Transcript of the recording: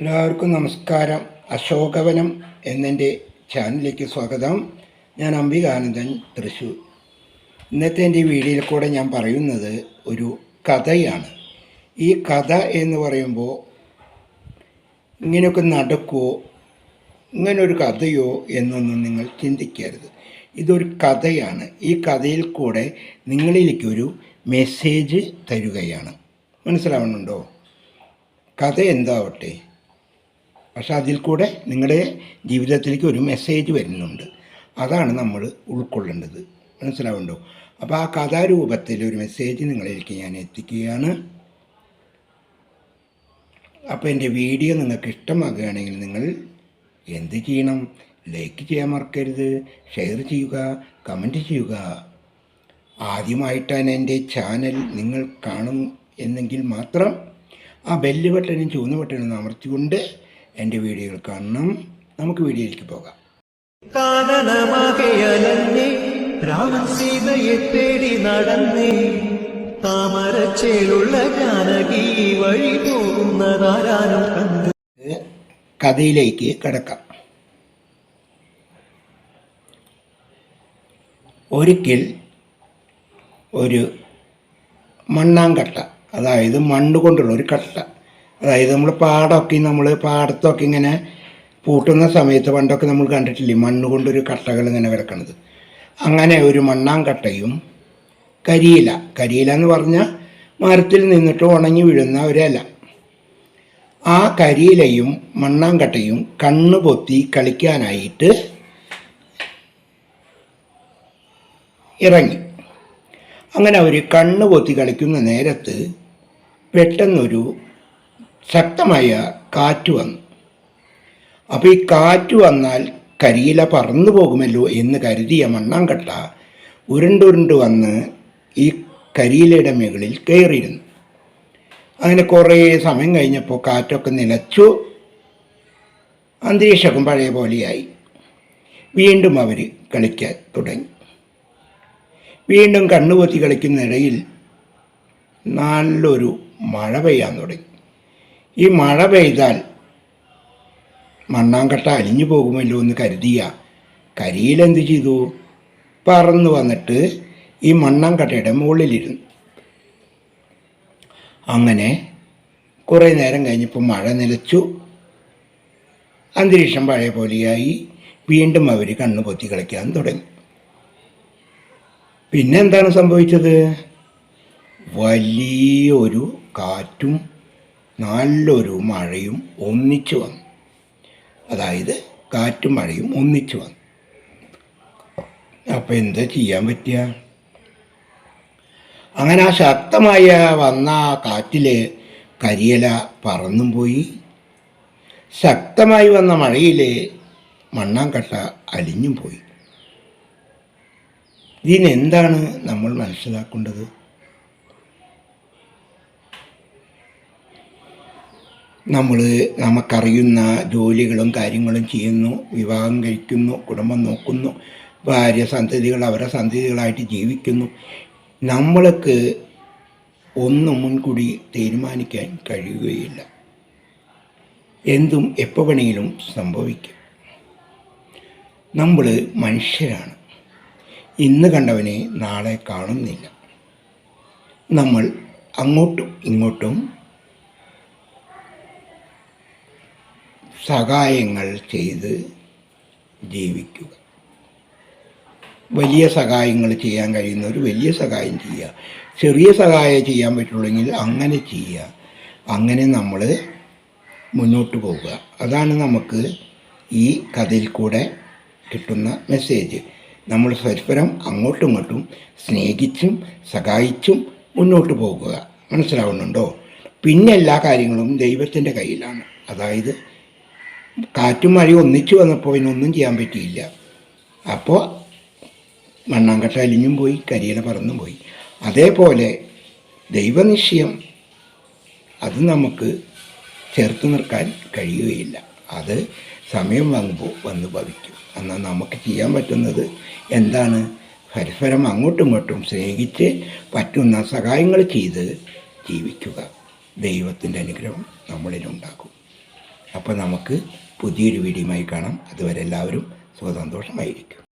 എല്ലാവർക്കും നമസ്കാരം. അശോകവനം എന്നെന്റെ ചാനലിലേക്ക് സ്വാഗതം. ഞാൻ അംബികാനന്ദൻ തൃശ്ശൂർ ഇന്നത്തെ എന്റെ വീഡിയോയിൽ കൂടെ ഞാൻ പറയുന്നത് ഒരു കഥയാണ്. ഈ കഥ എന്ന് പറയുമ്പോൾ ഇങ്ങനെയൊക്കെ നടക്കുമോ ഇങ്ങനൊരു കഥയോ എന്നൊന്നും നിങ്ങൾ ചിന്തിക്കരുത്. ഇതൊരു കഥയാണ്. ഈ കഥയിൽ കൂടെ നിങ്ങളിലേക്കൊരു മെസ്സേജ് തരികയാണ്. മനസ്സിലാവുന്നുണ്ടോ? കഥ എന്താവട്ടെ? പക്ഷെ അതിൽ കൂടെ നിങ്ങളുടെ ജീവിതത്തിലേക്ക് ഒരു മെസ്സേജ് വരുന്നുണ്ട്. അതാണ് നമ്മൾ ഉൾക്കൊള്ളേണ്ടത്. മനസ്സിലാവുണ്ടോ? അപ്പോൾ ആ കഥാരൂപത്തിൽ ഒരു മെസ്സേജ് നിങ്ങളിലേക്ക് ഞാൻ എത്തിക്കുകയാണ്. അപ്പോൾ എന്റെ വീഡിയോ നിങ്ങൾക്ക് ഇഷ്ടമാകുകയാണെങ്കിൽ നിങ്ങൾ എന്ത് ചെയ്യണം? ലൈക്ക് ചെയ്യാൻ മറക്കരുത്. ഷെയർ ചെയ്യുക. കമന്റ് ചെയ്യുക. ആദ്യമായിട്ടാണ് എന്റെ ചാനൽ നിങ്ങൾ കാണും എന്നെങ്കിൽ മാത്രം ആ ബെല്ല് ബട്ടനും ചുവന്ന ബട്ടനും അമർത്തിക്കൊണ്ട് എന്റെ വീഡിയോകൾ കാണണം. നമുക്ക് വീഡിയോയിലേക്ക് പോകാം. കാനനമാകയലന്നേ രാമൻ സീതയെ തേടി നടന്നേ. താമരച്ചേലുള്ള ജാനകി വഴി പോകുന്നതാരാനും കണ്ട്. കഥയിലേക്ക് കടക്കാം. ഒരിക്കൽ ഒരു മണ്ണാങ്കട്ട അതായത് മണ്ണ് കൊണ്ടുള്ള ഒരു കട്ട അതായത് നമ്മൾ പാടമൊക്കെ നമ്മൾ പാടത്തൊക്കെ ഇങ്ങനെ പൂട്ടുന്ന സമയത്ത് പണ്ടൊക്കെ നമ്മൾ കണ്ടിട്ടില്ലേ മണ്ണ് കൊണ്ടൊരു കട്ടകൾ ഇങ്ങനെ കിടക്കണത്. അങ്ങനെ ഒരു മണ്ണാങ്കട്ടയും കരിയില. കരിയില എന്ന് പറഞ്ഞാൽ മരത്തിൽ നിന്നിട്ട് ഉണങ്ങി വീഴുന്ന ഒരല ആ കരിയിലയും മണ്ണാങ്കട്ടയും കണ്ണ് പൊത്തി കളിക്കാനായിട്ട് ഇറങ്ങി. അങ്ങനെ അവർ കണ്ണ് പൊത്തി കളിക്കുന്ന നേരത്ത് പെട്ടെന്നൊരു ശക്തമായ കാറ്റ് വന്നു. അപ്പോൾ ഈ കാറ്റ് വന്നാൽ കരിയില പറന്നു പോകുമല്ലോ എന്ന് കരുതിയ മണ്ണാങ്കട്ട ഉരുണ്ടുരുണ്ട് വന്ന് ഈ കരിയിലയുടെ മുകളിൽ കയറിയിരുന്നു. അങ്ങനെ കുറേ സമയം കഴിഞ്ഞപ്പോൾ കാറ്റൊക്കെ നിലച്ചു. അന്തരീക്ഷമൊക്കെ പഴയ പോലെയായി. വീണ്ടും അവർ കളിക്കാൻ തുടങ്ങി. വീണ്ടും കണ്ണുപൊത്തി കളിക്കുന്നിടയിൽ നല്ലൊരു മഴ പെയ്യാൻ തുടങ്ങി. ഈ മഴ പെയ്താൽ മണ്ണാങ്കട്ട അലിഞ്ഞു പോകുമല്ലോ എന്ന് കരുതിയ കരിയിലെന്ത് ചെയ്തു? പറന്നു വന്നിട്ട് ഈ മണ്ണാങ്കട്ടയുടെ മുകളിലിരുന്നു. അങ്ങനെ കുറേ നേരം കഴിഞ്ഞപ്പോൾ മഴ നിലച്ചു. അന്തരീക്ഷം പഴയ പോലെയായി. വീണ്ടും അവർ കണ്ണു പൊത്തി കളിക്കാൻ തുടങ്ങി. പിന്നെ എന്താണ് സംഭവിച്ചത്? വലിയൊരു കാറ്റും നല്ലൊരു മഴയും ഒന്നിച്ചു വന്നു. അതായത് കാറ്റും മഴയും ഒന്നിച്ചു വന്നു. അപ്പം എന്താ ചെയ്യാൻ പറ്റുക? അങ്ങനെ ആ ശക്തമായ വന്ന ആ കാറ്റിൽ കരിയില പറന്നും പോയി. ശക്തമായി വന്ന മഴയിൽ മണ്ണാങ്കട്ട അലിഞ്ഞും പോയി. ഇതിനെന്താണ് നമ്മൾ മനസ്സിലാക്കേണ്ടത്? നമ്മൾ നമുക്കറിയുന്ന ജോലികളും കാര്യങ്ങളും ചെയ്യുന്നു വിവാഹം കഴിക്കുന്നു കുടുംബം നോക്കുന്നു ഭാര്യ സന്തതികൾ അവരെ സന്തതികളായിട്ട് ജീവിക്കുന്നു. നമ്മൾക്ക് ഒന്നും മുൻകൂടി തീരുമാനിക്കാൻ കഴിയുകയില്ല. എന്തും എപ്പോൾ വേണമെങ്കിലും സംഭവിക്കും. നമ്മൾ മനുഷ്യരാണ്. ഇന്ന് കണ്ടവനെ നാളെ കാണുന്നില്ല. നമ്മൾ അങ്ങോട്ടും ഇങ്ങോട്ടും സഹായങ്ങൾ ചെയ്ത് ജീവിക്കുക. വലിയ സഹായങ്ങൾ ചെയ്യാൻ കഴിയുന്നവർ വലിയ സഹായം ചെയ്യുക. ചെറിയ സഹായം ചെയ്യാൻ പറ്റുള്ളെങ്കിൽ അങ്ങനെ ചെയ്യുക. അങ്ങനെ നമ്മൾ മുന്നോട്ട് പോവുക. അതാണ് നമുക്ക് ഈ കഥയിൽ കൂടെ കിട്ടുന്ന മെസ്സേജ് നമ്മൾ പരസ്പരം അങ്ങോട്ടും ഇങ്ങോട്ടും സ്നേഹിച്ചും സഹായിച്ചും മുന്നോട്ട് പോകുക മനസ്സിലാവുന്നുണ്ടോ? പിന്നെ എല്ലാ കാര്യങ്ങളും ദൈവത്തിന്റെ കയ്യിലാണ്. അതായത് കാറ്റും മഴയും ഒന്നിച്ചു വന്നപ്പോൾ ഇതിനൊന്നും ചെയ്യാൻ പറ്റിയില്ല. അപ്പോൾ മണ്ണാങ്കട്ട അലിഞ്ഞും പോയി കരിയില പറന്നും പോയി. അതേപോലെ ദൈവനിശ്ചയം അത് നമുക്ക് ചേർത്ത് നിർക്കാൻ കഴിയുകയില്ല. അത് സമയം വാങ്ങുമ്പോൾ വന്ന് ഭവിക്കും. എന്നാൽ നമുക്ക് ചെയ്യാൻ പറ്റുന്നത് എന്താണ്? പരസ്പരം അങ്ങോട്ടും ഇങ്ങോട്ടും സ്നേഹിച്ച് പറ്റുന്ന സഹായങ്ങൾ ചെയ്ത് ജീവിക്കുക. ദൈവത്തിന്റെ അനുഗ്രഹം നമ്മളിലുണ്ടാകും അപ്പോൾ നമുക്ക് പുതിയൊരു വീഡിയോയുമായി കാണാം. അതുവരെ എല്ലാവരും സുഖസന്തോഷമായിരിക്കും.